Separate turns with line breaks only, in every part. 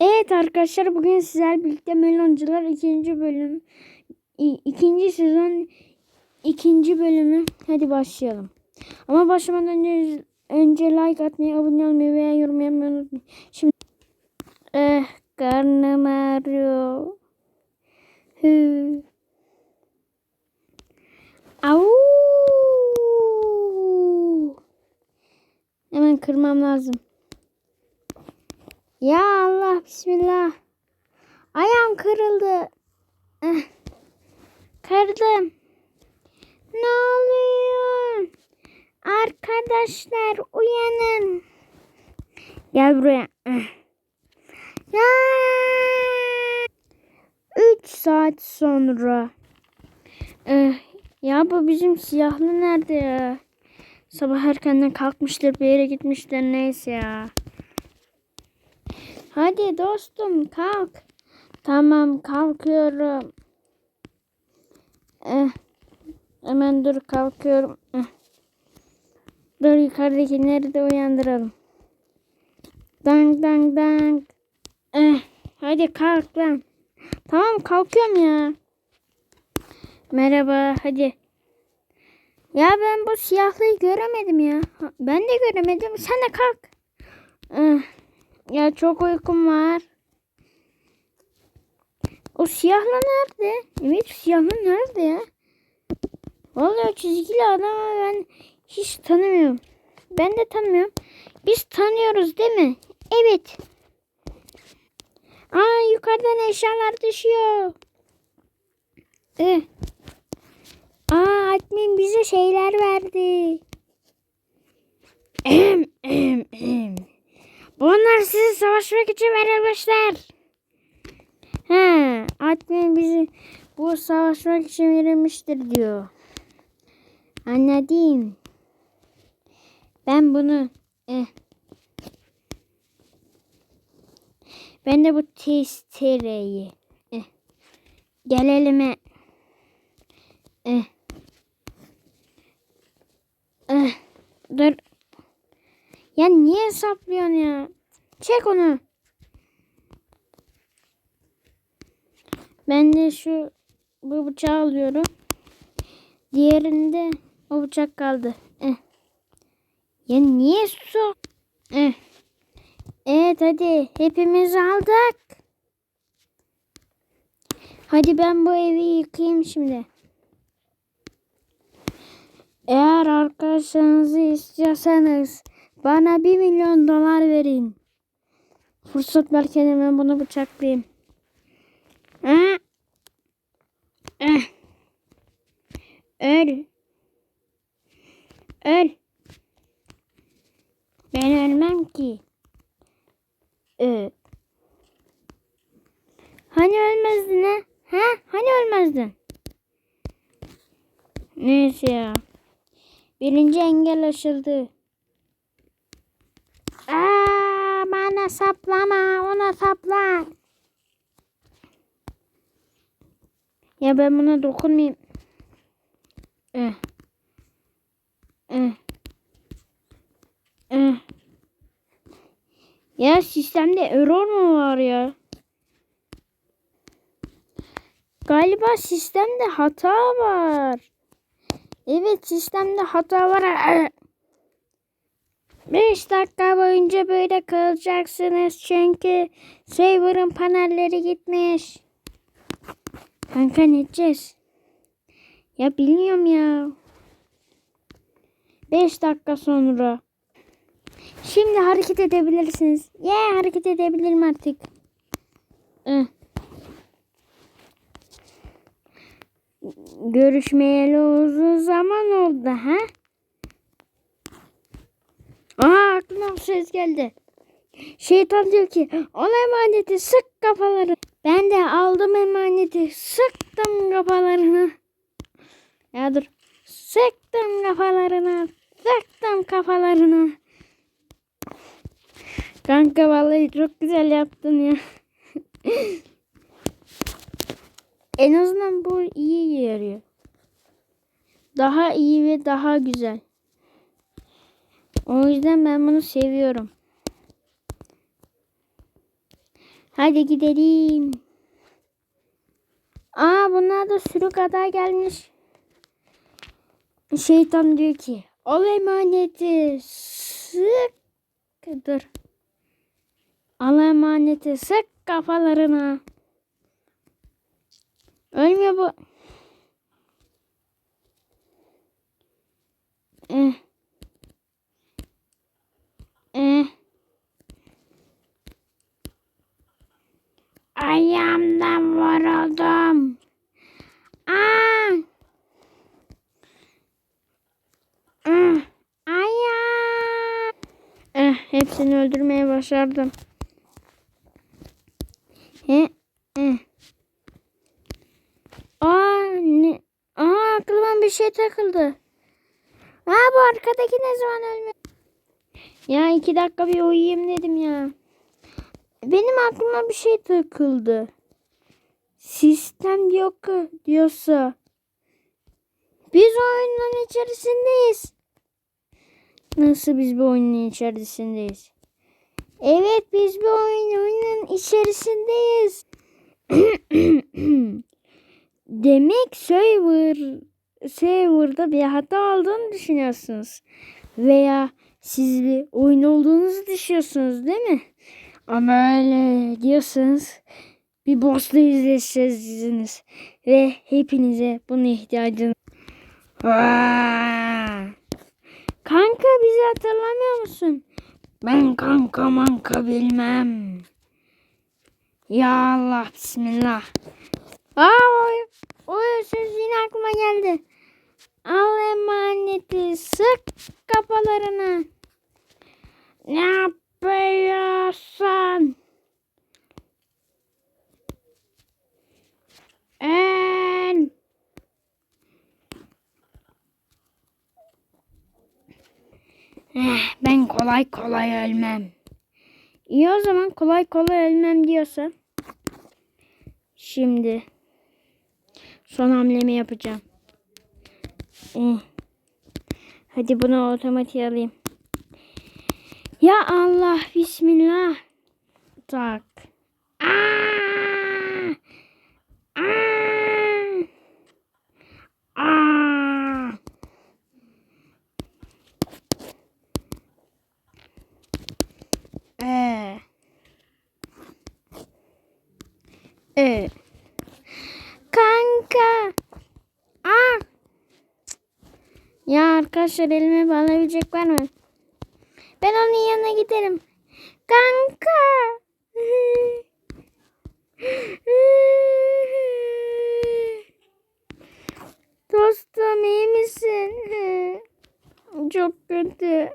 Evet arkadaşlar bugün sizlerle birlikte Meloncular ikinci bölüm ikinci sezon ikinci bölümü hadi başlayalım. Ama başlamadan önce önce like atmayı, abone olmayı veya yorum yapmayı unutmayın. Şimdi eh karnım ağrıyor. Hı. Au. Hemen kırmam lazım. Ya Allah bismillah. Ayağım kırıldı. Eh, Kırdım. Ne oluyor? Arkadaşlar uyanın. Gel buraya. Eh. Ya. Üç saat sonra. Eh, ya bu bizim siyahlı nerede ya? Sabah erkenden kalkmıştır bir yere gitmişler neyse ya. Hadi dostum kalk. Tamam kalkıyorum. Eh, hemen dur kalkıyorum. Eh. Dur yukarıdakileri de uyandıralım. Dang dang dang. Eh, hadi kalk lan. Tamam kalkıyorum ya. Merhaba hadi. Ya ben bu siyahlıyı göremedim ya. Ben de göremedim. Sen de kalk. Eh, ya çok uykum var. O siyahlı nerede? Evet siyahlı nerede ya? Vallahi çizgili adamı ben hiç tanımıyorum. Ben de tanımıyorum. Biz tanıyoruz değil mi? Evet. Aa yukarıdan eşyalar düşüyor. Ee. Aa admin bize şeyler verdi. Ehem, ehem, ehem. Bunlar size savaşmak için verilmişler. He, admin bizi bu savaşmak için verilmiştir diyor. Anladım. Ben bunu eh. Ben de bu testereyi eh. Gel elime. Eh. Eh. Dur. Ya niye saplıyorsun ya? Çek onu. Ben de şu bu bıçağı alıyorum. Diğerinde o bıçak kaldı. Eh. Ya niye su? Eh. Evet hadi hepimiz aldık. Hadi ben bu evi yıkayayım şimdi. Eğer arkadaşlarınızı istiyorsanız bana bir milyon dolar verin. Fırsat varken hemen bunu bıçaklayayım. Ha? Eh. Öl. Öl. Ben ölmem ki. Ee. Hani ölmezdin ha? Ha? Hani ölmezdin? Neyse ya. Birinci engel aşıldı. Aa, bana saplama, ona sapla. Ya ben buna dokunmayayım. Eh. Eh. Eh. Ya sistemde error mu var ya? Galiba sistemde hata var. Evet sistemde hata var. 5 dakika boyunca böyle kalacaksınız çünkü server'ın panelleri gitmiş. Kanka ne edeceğiz? Ya bilmiyorum ya. 5 dakika sonra. Şimdi hareket edebilirsiniz. Ya yeah, hareket edebilirim artık. Eh. Görüşmeyeli uzun zaman oldu ha? Aa aklıma bir ses geldi. Şeytan diyor ki al emaneti sık kafaları. Ben de aldım emaneti sıktım kafalarını. Ya dur. Sıktım kafalarına. Sıktım kafalarına. Kanka vallahi çok güzel yaptın ya. en azından bu iyi yarıyor. Daha iyi ve daha güzel. O yüzden ben bunu seviyorum. Hadi gidelim. Aa bunlar da sürü kadar gelmiş. Şeytan diyor ki al emaneti sık dur. Al emaneti sık kafalarına. Ölmüyor bu. Eh. Ayağımdan vuruldum. Aa. Ah, Ayağım. Hepsini öldürmeye başardım. He, eh. Aa, ne? Aa, aklıma bir şey takıldı. Aa, bu arkadaki ne zaman ölme? Ya iki dakika bir uyuyayım dedim ya. Benim aklıma bir şey takıldı. Sistem yok diyorsa. Biz oyunun içerisindeyiz. Nasıl biz bir oyunun içerisindeyiz? Evet biz bir oyun, oyunun içerisindeyiz. Demek server serverda bir hata olduğunu düşünüyorsunuz. Veya siz bir oyun olduğunuzu düşünüyorsunuz değil mi? Ama öyle diyorsanız bir boss'la yüzleşeceksiniz. Ve hepinize buna ihtiyacınız Aa! Kanka bizi hatırlamıyor musun? Ben kanka manka bilmem. Ya Allah bismillah. Aa oy, oy söz yine aklıma geldi. Al emaneti sık kafalarına. Ne yapıyorsun? En. Eh, ben kolay kolay ölmem. İyi o zaman kolay kolay ölmem diyorsa. Şimdi son hamlemi yapacağım. Eh. Hadi bunu otomatik alayım. Ya Allah bismillah. Tak. Aa! Aa! Aa! Ee. Ee. Kanka. Aa. Ya arkadaşlar elime bağlayabilecek var mı? Ben onun yanına giderim. Kanka. Dostum iyi misin? Çok kötü.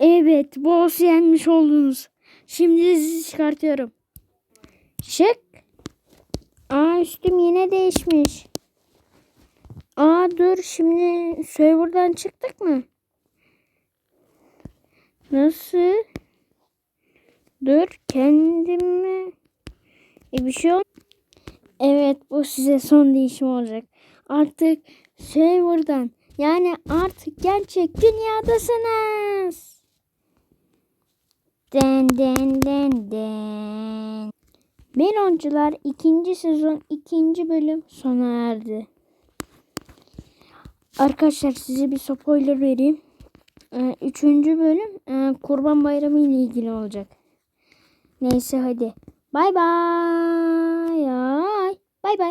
Evet, boss yenmiş oldunuz. Şimdi sizi çıkartıyorum. Şık. Aa üstüm yine değişmiş. Aa dur şimdi serverdan çıktık mı? Nasıl? Dur kendimi e, bir şey ol. Evet bu size son değişim olacak. Artık serverdan yani artık gerçek dünyadasınız. Den den den den. Meloncular ikinci sezon ikinci bölüm sona erdi. Arkadaşlar size bir spoiler vereyim. Ee, üçüncü bölüm e, Kurban Bayramı ile ilgili olacak. Neyse hadi. Bay bay. Bay bay.